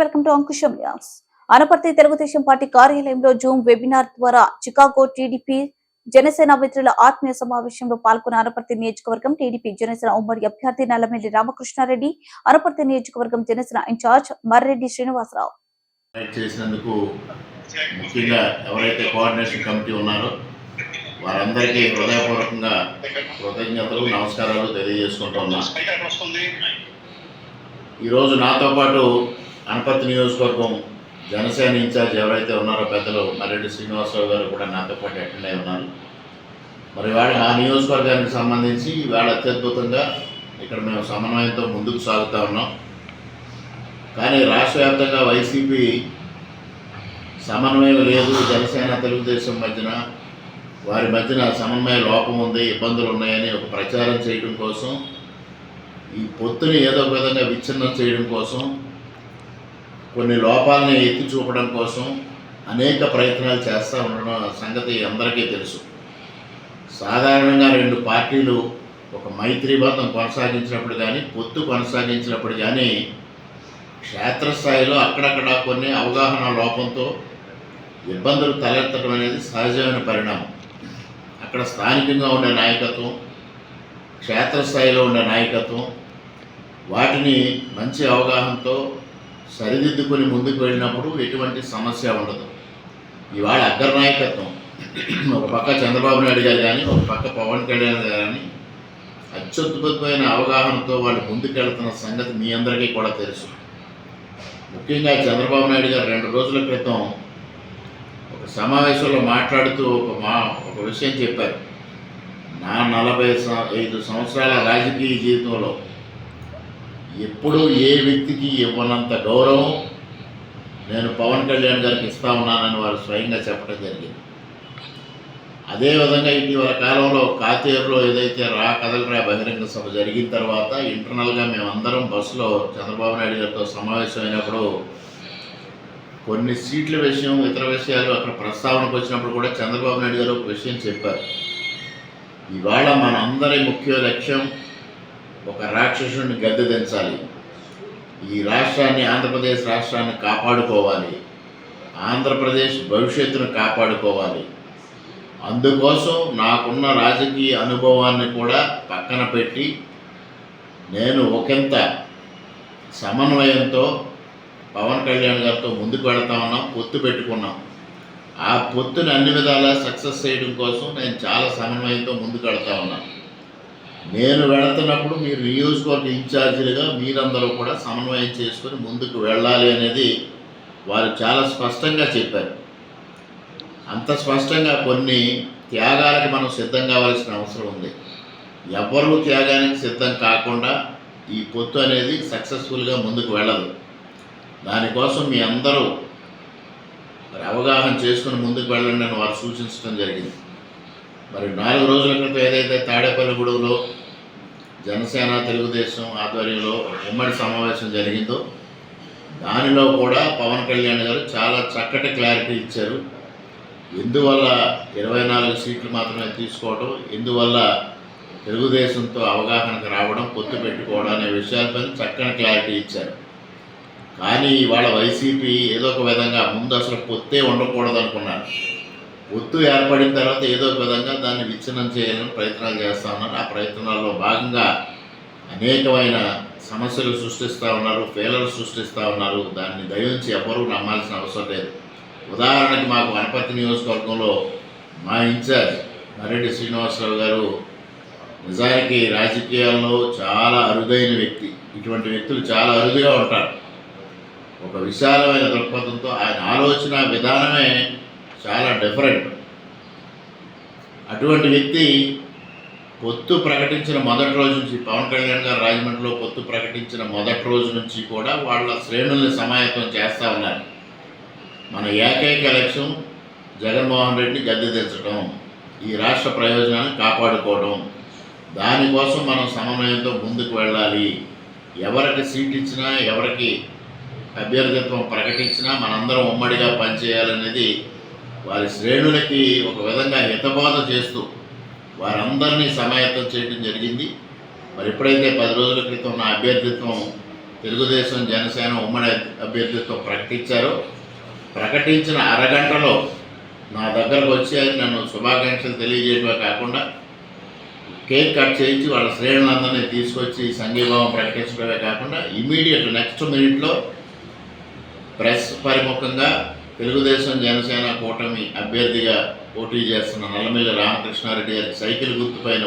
Welcome to Ankusham news. Anaparthi Telugu Desam party కార్యాలయంలో Zoom webinar ద్వారా Chicago TDP Janasena మిత్రుల ఆత్మీయ సమావేశంలో పాల్గొన్న అనపర్తి నియోజకవర్గం టీడీపీ జనసేన ఉమ్మడి అభ్యర్థి నల్లమెల్లి రామకృష్ణారెడ్డి అనపర్తి నియోజకవర్గం జనసేన ఇన్ఛార్జ్ మర్రెడ్డి శ్రీనివాసరావు. చేసినందుకు ముఖ్యంగా ఎవరైతే కోఆర్డినేషన్ కమిటీ ఉన్నారో వారందరికీ హృదయపూర్వకంగా కృతజ్ఞతలు నమస్కారాలు తెలియజేసుకుంటూ ఉన్నాం. ఈరోజు నాతో పాటు అనపర్తి నియోజకవర్గం జనసేన ఇన్ఛార్జ్ ఎవరైతే ఉన్నారో పెద్దలు మర్రెడ్డి శ్రీనివాసరావు గారు కూడా నాతో పాటు అటెండ్ అయి ఉన్నారు. మరి వాళ్ళ ఆ నియోజకవర్గానికి సంబంధించి వాళ్ళ అత్యద్భుతంగా ఇక్కడ మేము సమన్వయంతో ముందుకు సాగుతూ ఉన్నాం. కానీ రాష్ట్ర వ్యాప్తంగా వైసీపీ సమన్వయం లేదు. జనసేన తెలుగుదేశం మధ్యన వారి మధ్యన సమన్వయ లోపం ఉంది ఇబ్బందులు ఉన్నాయని ఒక ప్రచారం చేయడం కోసం ఈ పొత్తుని ఏదో ఒక విధంగా విచ్ఛిన్నం చేయడం కోసం కొన్ని లోపాలని ఎత్తి చూపడం కోసం అనేక ప్రయత్నాలు చేస్తూ ఉండడం సంగతి అందరికీ తెలుసు. సాధారణంగా రెండు పార్టీలు ఒక మైత్రీబంధం కొనసాగించినప్పుడు కానీ పొత్తు కొనసాగించినప్పుడు కానీ క్షేత్రస్థాయిలో అక్కడక్కడ కొన్ని అవగాహన లోపంతో ఇబ్బందులు తలెత్తడం అనేది సహజమైన పరిణామం. అక్కడ స్థానికంగా ఉండే నాయకత్వం క్షేత్రస్థాయిలో ఉండే నాయకత్వం వాటిని మంచి అవగాహనతో సరిదిద్దుకొని ముందుకు వెళ్ళినప్పుడు ఎటువంటి సమస్య ఉండదు. ఇవాళ అగ్ర నాయకత్వం. ఒక పక్క చంద్రబాబు నాయుడు గారు కానీ ఒక పక్క పవన్ కళ్యాణ్ గారు కానీ అత్యద్భుతమైన అవగాహనతో వాళ్ళు ముందుకెళ్తున్న సంగతి మీ అందరికీ కూడా తెలుసు. ముఖ్యంగా చంద్రబాబు నాయుడు గారు రెండు రోజుల క్రితం ఒక సమావేశంలో మాట్లాడుతూ ఒక మా ఒక విషయం చెప్పారు. నా నలభై ఐదు సంవత్సరాల రాజకీయ జీవితంలో ఎప్పుడూ ఏ వ్యక్తికి ఇవ్వనంత గౌరవం నేను పవన్ కళ్యాణ్ గారికి ఇస్తా ఉన్నానని వారు స్వయంగా చెప్పడం జరిగింది. అదేవిధంగా ఇటీవల కాలంలో కాతేరులో ఏదైతే రా కదలరా బహిరంగ సభ జరిగిన తర్వాత ఇంటర్నల్గా మేమందరం బస్సులో చంద్రబాబు నాయుడు గారితో సమావేశమైనప్పుడు కొన్ని సీట్ల విషయం ఇతర విషయాలు అక్కడ ప్రస్తావనకు వచ్చినప్పుడు కూడా చంద్రబాబు నాయుడు గారు ఒక విషయం చెప్పారు. ఇవాళ మనందరి ముఖ్య లక్ష్యం ఒక రాక్షసుడిని గద్దె దించాలి ఈ రాష్ట్రాన్ని ఆంధ్రప్రదేశ్ రాష్ట్రాన్ని కాపాడుకోవాలి. ఆంధ్రప్రదేశ్ భవిష్యత్తును కాపాడుకోవాలి. అందుకోసం నాకున్న రాజకీయ అనుభవాన్ని కూడా పక్కన పెట్టి నేను ఒకంత సమన్వయంతో పవన్ కళ్యాణ్ గారితో ముందుకు వెళ్తా ఉన్నాం పొత్తు పెట్టుకున్నాం. ఆ పొత్తుని అన్ని విధాలా సక్సెస్ చేయడం కోసం నేను చాలా సమన్వయంతో ముందుకు వెళ్తా ఉన్నాను. నేను వెళుతున్నప్పుడు మీరు నియోజకవర్గ ఇన్ఛార్జీలుగా మీరందరూ కూడా సమన్వయం చేసుకొని ముందుకు వెళ్ళాలి అనేది వారు చాలా స్పష్టంగా చెప్పారు. అంత స్పష్టంగా కొన్ని త్యాగాలకు మనం సిద్ధం కావాల్సిన అవసరం ఉంది. ఎవరు త్యాగానికి సిద్ధం కాకుండా ఈ పొత్తు అనేది సక్సెస్ఫుల్గా ముందుకు వెళ్ళదు. దానికోసం మీ అందరూ అవగాహన చేసుకుని ముందుకు వెళ్ళండి అని వారు సూచించడం జరిగింది. మరి నాలుగు రోజుల క్రితం ఏదైతే తాడేపల్లిగూడెంలో జనసేన తెలుగుదేశం ఆధ్వర్యంలో ఉమ్మడి సమావేశం జరిగిందో దానిలో కూడా పవన్ కళ్యాణ్ గారు చాలా చక్కటి క్లారిటీ ఇచ్చారు. ఎందువల్ల ఇరవై నాలుగు సీట్లు మాత్రమే తీసుకోవడం ఎందువల్ల తెలుగుదేశంతో అవగాహనకు రావడం పొత్తు పెట్టుకోవడం అనే విషయాలపైన చక్కని క్లారిటీ ఇచ్చారు. కానీ ఇవాళ వైసీపీ ఏదో ఒక విధంగా ముందు అసలు పొత్తే ఉండకూడదు అనుకున్నారు ఒత్తు ఏర్పడిన తర్వాత ఏదో ఒక విధంగా దాన్ని విచ్ఛిన్నం చేయాలని ప్రయత్నాలు చేస్తూ ఉన్నారు. ఆ ప్రయత్నాల్లో భాగంగా అనేకమైన సమస్యలు సృష్టిస్తూ ఉన్నారు ఫెయిలర్లు సృష్టిస్తూ ఉన్నారు. దాన్ని దయించి ఎవరూ నమ్మాల్సిన అవసరం లేదు. ఉదాహరణకి మాకు వనపర్తి నియోజకవర్గంలో మా ఇన్ఛార్జ్ మరెడ్డి శ్రీనివాసరావు గారు నిజానికి రాజకీయాల్లో చాలా అరుదైన వ్యక్తి. ఇటువంటి వ్యక్తులు చాలా అరుదుగా ఉంటారు. ఒక విశాలమైన దృక్పథంతో ఆయన ఆలోచన విధానమే చాలా డిఫరెంట్ అటువంటి వ్యక్తి పొత్తు ప్రకటించిన మొదటి రోజు నుంచి పవన్ కళ్యాణ్ గారు రాజమండ్రిలో పొత్తు ప్రకటించిన మొదటి రోజు నుంచి కూడా వాళ్ళ శ్రేణుల్ని సమాయత్తం చేస్తూ ఉన్నారు. మన ఏకైక లక్ష్యం జగన్మోహన్ రెడ్డిని గద్దెదించడం ఈ రాష్ట్ర ప్రయోజనాన్ని కాపాడుకోవడం. దానికోసం మనం సమన్వయంతో ముందుకు వెళ్ళాలి. ఎవరికి సీట్ ఇచ్చినా ఎవరికి అభ్యర్థిత్వం ప్రకటించినా మనందరం ఉమ్మడిగా పనిచేయాలనేది వారి శ్రేణులకి ఒక విధంగా హితబోధ చేస్తూ వారందరినీ సమాయత్తం చేయడం జరిగింది. మరి ఎప్పుడైతే పది రోజుల క్రితం నా అభ్యర్థిత్వం తెలుగుదేశం జనసేన ఉమ్మడి అభ్యర్థిత్వం ప్రకటించారో ప్రకటించిన అరగంటలో నా దగ్గరకు వచ్చి నన్ను శుభాకాంక్షలు తెలియజేయడమే కాకుండా కేక్ కట్ చేయించి వాళ్ళ శ్రేణులందరినీ తీసుకొచ్చి సంఘీభావం ప్రకటించడమే కాకుండా ఇమీడియట్ నెక్స్ట్ మినిట్లో ప్రెస్ పరిముఖంగా తెలుగుదేశం జనసేన కూటమి అభ్యర్థిగా పోటీ చేస్తున్న నల్లమిల్లి రామకృష్ణారెడ్డి గారి సైకిల్ గుర్తుపైన